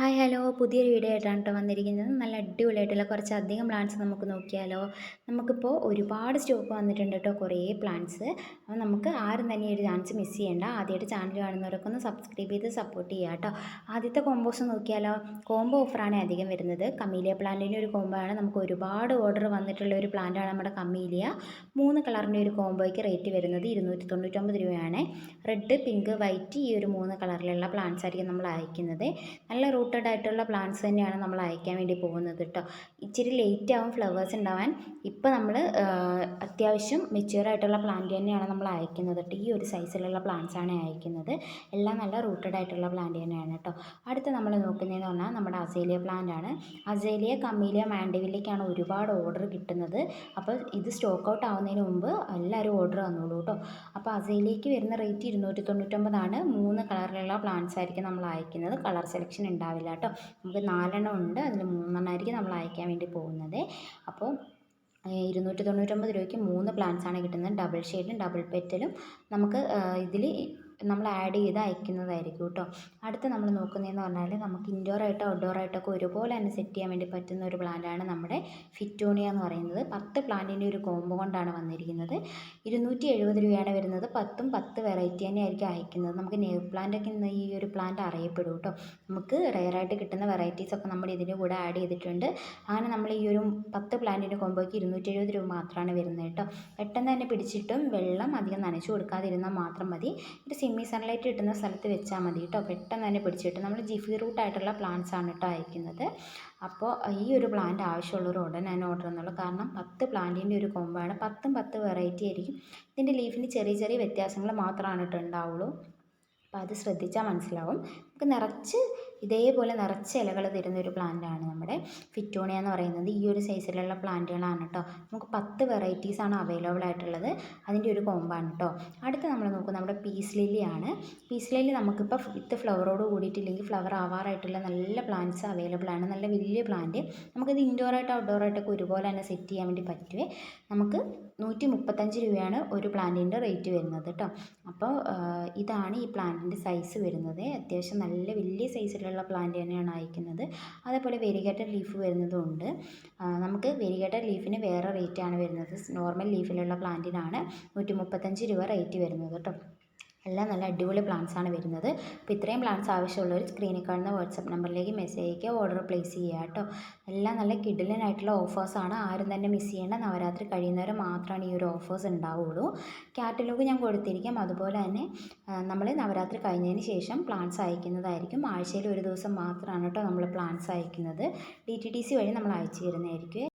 Hi hello. പുതിയൊരു video ആയിട്ടാണ് കേട്ടോ വന്നിരിക്കുന്നത്. നല്ല അടിപൊളിയായിട്ടുള്ള കുറച്ച് അധികം പ്ലാന്റ്സ് നമുക്ക് നോക്കിയാലോ. നമുക്കിപ്പോൾ ഒരുപാട് സ്റ്റോക്ക് വന്നിട്ടുണ്ട് കേട്ടോ കുറേ പ്ലാന്റ്സ് അപ്പോൾ നമുക്ക് ആരും തന്നെ ഒരു ചാൻസ് മിസ് ചെയ്യേണ്ട. ആദ്യമായിട്ട് ചാനൽ കാണുന്നവരൊക്കെ ഒന്ന് സബ്സ്ക്രൈബ് ചെയ്ത് സപ്പോർട്ട് ചെയ്യുക കേട്ടോ. ആദ്യത്തെ കോമ്പോസ് നോക്കിയാലോ. കോംബോ ഓഫറാണ് അധികം വരുന്നത്. കമീലിയ പ്ലാന്റിന്റെ ഒരു കോംബോ ആണ്. നമുക്ക് ഒരുപാട് ഓർഡർ വന്നിട്ടുള്ള ഒരു പ്ലാന്റാണ് നമ്മുടെ കമീലിയ. മൂന്ന് കളറിന്റെ ഒരു കോംബോയ്ക്ക് റേറ്റ് വരുന്നത് ഇരുന്നൂറ്റി തൊണ്ണൂറ്റൊമ്പത് രൂപയാണ്. റെഡ് പിങ്ക് വൈറ്റ് ഈ ഒരു മൂന്ന് കളറിലുള്ള പ്ലാന്റ്സ് ആയിരിക്കും നമ്മൾ അയക്കുന്നത്. നല്ല റൂട്ടഡ് ആയിട്ടുള്ള പ്ലാന്റ്സ് തന്നെയാണ് നമ്മൾ അയക്കാൻ വേണ്ടി പോകുന്നത് കേട്ടോ ഇച്ചിരി ലേറ്റ് ആവും ഫ്ലവേഴ്സ് ഉണ്ടാവാൻ. ഇപ്പോൾ നമ്മൾ അത്യാവശ്യം മെച്യൂർ ആയിട്ടുള്ള പ്ലാന്റ് തന്നെയാണ് നമ്മൾ അയക്കുന്നത് കേട്ടോ ഈ ഒരു സൈസിലുള്ള പ്ലാന്റ്സ് ആണ് അയക്കുന്നത്. എല്ലാം നല്ല റൂട്ടഡ് ആയിട്ടുള്ള പ്ലാന്റ് തന്നെയാണ് കേട്ടോ അടുത്ത് നമ്മൾ നോക്കുന്നതെന്ന് പറഞ്ഞാൽ നമ്മുടെ അസേലിയ പ്ലാന്റ് ആണ്. അസേലിയ കമ്മീലിയ മാൻഡിവിലേക്കാണ് ഒരുപാട് ഓർഡർ കിട്ടുന്നത്. അപ്പോൾ ഇത് സ്റ്റോക്ക് ഔട്ട് ആവുന്നതിന് മുമ്പ് എല്ലാവരും ഓർഡർ വന്നോളൂ കേട്ടോ അപ്പോൾ അസേലിയക്ക് വരുന്ന റേറ്റ് ഇരുന്നൂറ്റി തൊണ്ണൂറ്റൊമ്പതാണ് മൂന്ന് കളറിലുള്ള പ്ലാന്റ്സ് ആയിരിക്കും നമ്മൾ അയക്കുന്നത്. കളർ സെലക്ഷൻ ഉണ്ടാവും ഉണ്ടാവില്ല കേട്ടോ. നമുക്ക് നാലെണ്ണം ഉണ്ട്. അതിൽ മൂന്നെണ്ണമായിരിക്കും നമ്മൾ അയക്കാൻ വേണ്ടി പോകുന്നത്. അപ്പോൾ ഇരുന്നൂറ്റി തൊണ്ണൂറ്റൊമ്പത് രൂപയ്ക്ക് മൂന്ന് പ്ലാന്റ്സ് ആണ് കിട്ടുന്നത്. ഡബിൾ ഷെയ്ഡും ഡബിൾ പെറ്റലും നമുക്ക് ഇതിൽ നമ്മൾ ആഡ് ചെയ്ത് അയക്കുന്നതായിരിക്കും കേട്ടോ അടുത്ത് നമ്മൾ നോക്കുന്നതെന്ന് പറഞ്ഞാൽ നമുക്ക് ഔട്ട്ഡോർ ആയിട്ടൊക്കെ ഒരുപോലെ തന്നെ സെറ്റ് ചെയ്യാൻ വേണ്ടി പറ്റുന്ന ഒരു പ്ലാന്റാണ് നമ്മുടെ ഫിറ്റോണിയ എന്ന് പറയുന്നത്. പത്ത് പ്ലാന്റിന്റെ ഒരു കോംബോ കൊണ്ടാണ് വന്നിരിക്കുന്നത്. ഇരുന്നൂറ്റി എഴുപത് രൂപയാണ് വരുന്നത്. പത്തും പത്ത് വെറൈറ്റി തന്നെ ആയിരിക്കും അയക്കുന്നത്. നമുക്ക് നെയർ പ്ലാന്റൊക്കെ ഈ ഒരു പ്ലാന്റ് അറിയപ്പെടും കേട്ടോ നമുക്ക് റെയറായിട്ട് കിട്ടുന്ന വെറൈറ്റീസ് ഒക്കെ നമ്മൾ ഇതിന്റെ കൂടെ ആഡ് ചെയ്തിട്ടുണ്ട്. അങ്ങനെ നമ്മൾ ഈ ഒരു പത്ത് പ്ലാന്റിന്റെ കോംബോയ്ക്ക് ഇരുന്നൂറ്റി എഴുപത് രൂപ മാത്രമാണ് വരുന്നത് കേട്ടോ പെട്ടെന്ന് തന്നെ പിടിച്ചിട്ടും വെള്ളം അധികം നനച്ചു കൊടുക്കാതിരുന്നാൽ മാത്രം മതി. ഒരു സെമി സൺലൈറ്റ് കിട്ടുന്ന സ്ഥലത്ത് വെച്ചാൽ മതി കേട്ടോ. പെട്ടെന്ന് തന്നെ പിടിച്ചിട്ട് നമ്മൾ ജിഫി റൂട്ട് ആയിട്ടുള്ള പ്ലാന്റ്സ് ആണ് കേട്ടോ അയക്കുന്നത്. അപ്പോൾ ഈ ഒരു പ്ലാന്റ് ആവശ്യമുള്ളവർ ഉടൻ തന്നെ ഓർഡർ ചെയ്യുന്നുള്ളൂ. കാരണം പത്ത് പ്ലാന്റിന്റെ ഒരു കൊമ്പാണ് പത്തും പത്ത് വെറൈറ്റി ആയിരിക്കും. ഇതിന്റെ ലീഫിന് ചെറിയ ചെറിയ വ്യത്യാസങ്ങൾ മാത്രമാണ് കേട്ടോ ഉണ്ടാവുള്ളൂ. അപ്പോൾ അത് ശ്രദ്ധിച്ചാൽ മനസ്സിലാവും. നമുക്ക് നിറച്ച് ഇതേപോലെ നിറച്ച് ഇലകൾ തരുന്ന ഒരു പ്ലാന്റാണ് നമ്മുടെ ഫിറ്റോണിയ എന്ന് പറയുന്നത്. ഈ ഒരു സൈസിലുള്ള പ്ലാന്റുകളാണ് കേട്ടോ നമുക്ക് പത്ത് വെറൈറ്റീസാണ് അവൈലബിൾ ആയിട്ടുള്ളത്. അതിന്റെ ഒരു കോമ്പാണ് കേട്ടോ അടുത്ത് നമ്മൾ നോക്കും നമ്മുടെ പീസ് ലില്ലിയാണ് പീസ് ലില്ലി നമുക്കിപ്പോൾ വിത്ത് ഫ്ലവറോട് കൂടിയിട്ടില്ലെങ്കിൽ ഫ്ലവർ ആവാറായിട്ടുള്ള നല്ല പ്ലാന്റ്സ് അവൈലബിൾ ആണ്. നല്ല വലിയ പ്ലാന്റ് നമുക്കിത് ഔട്ട്ഡോർ ആയിട്ടൊക്കെ ഒരുപോലെ തന്നെ സെറ്റ് ചെയ്യാൻ വേണ്ടി പറ്റുവേ. നമുക്ക് നൂറ്റി മുപ്പത്തഞ്ച് രൂപയാണ് ഒരു പ്ലാന്റിന്റെ റേറ്റ് വരുന്നത് കേട്ടോ അപ്പോൾ ഇതാണ് ഈ പ്ലാന്റിന്റെ സൈസ് വരുന്നത്. അത്യാവശ്യം നല്ല വലിയ സൈസിലുള്ള പ്ലാന്റ് തന്നെയാണ് അയക്കുന്നത്. അതേപോലെ വെരിഗേറ്റഡ് ലീഫ് വരുന്നതഉണ്ട്. നമുക്ക് വെരിഗേറ്റഡ് ലീഫിന് വേറെ റേറ്റാണ് വരുന്നത്. നോർമൽ ലീഫിലുള്ള പ്ലാന്റിനാണ് നൂറ്റി മുപ്പത്തഞ്ച് രൂപ റേറ്റ് വരുന്നത് കേട്ടോ. എല്ലാം നല്ല അടിപൊളി പ്ലാൻസ് ആണ് വരുന്നത്. അപ്പോൾ ഇത്രയും പ്ലാൻസ് ആവശ്യമുള്ളവർ സ്ക്രീനിൽ കാണുന്ന വാട്സപ്പ് നമ്പറിലേക്ക് മെസ്സേജ് അയക്കുക ഓർഡർ പ്ലേസ് ചെയ്യുക കേട്ടോ. എല്ലാം നല്ല കിഡിലനായിട്ടുള്ള ഓഫേഴ്സാണ് ആരും തന്നെ മിസ് ചെയ്യേണ്ട നവരാത്രി കഴിയുന്നവരെ മാത്രമാണ് ഈ ഒരു ഓഫേഴ്സ് ഉണ്ടാവുള്ളൂ. കാറ്റലോഗ് ഞാൻ കൊടുത്തിരിക്കാം. അതുപോലെ തന്നെ നമ്മൾ നവരാത്രി കഴിഞ്ഞതിന് ശേഷം പ്ലാൻസ് അയക്കുന്നതായിരിക്കും. ആഴ്ചയിൽ ഒരു ദിവസം മാത്രമാണ് കേട്ടോ നമ്മൾ പ്ലാൻസ് അയക്കുന്നത്. ഡി ടി സി വഴി നമ്മൾ അയച്ചു തരുന്നതായിരിക്കും.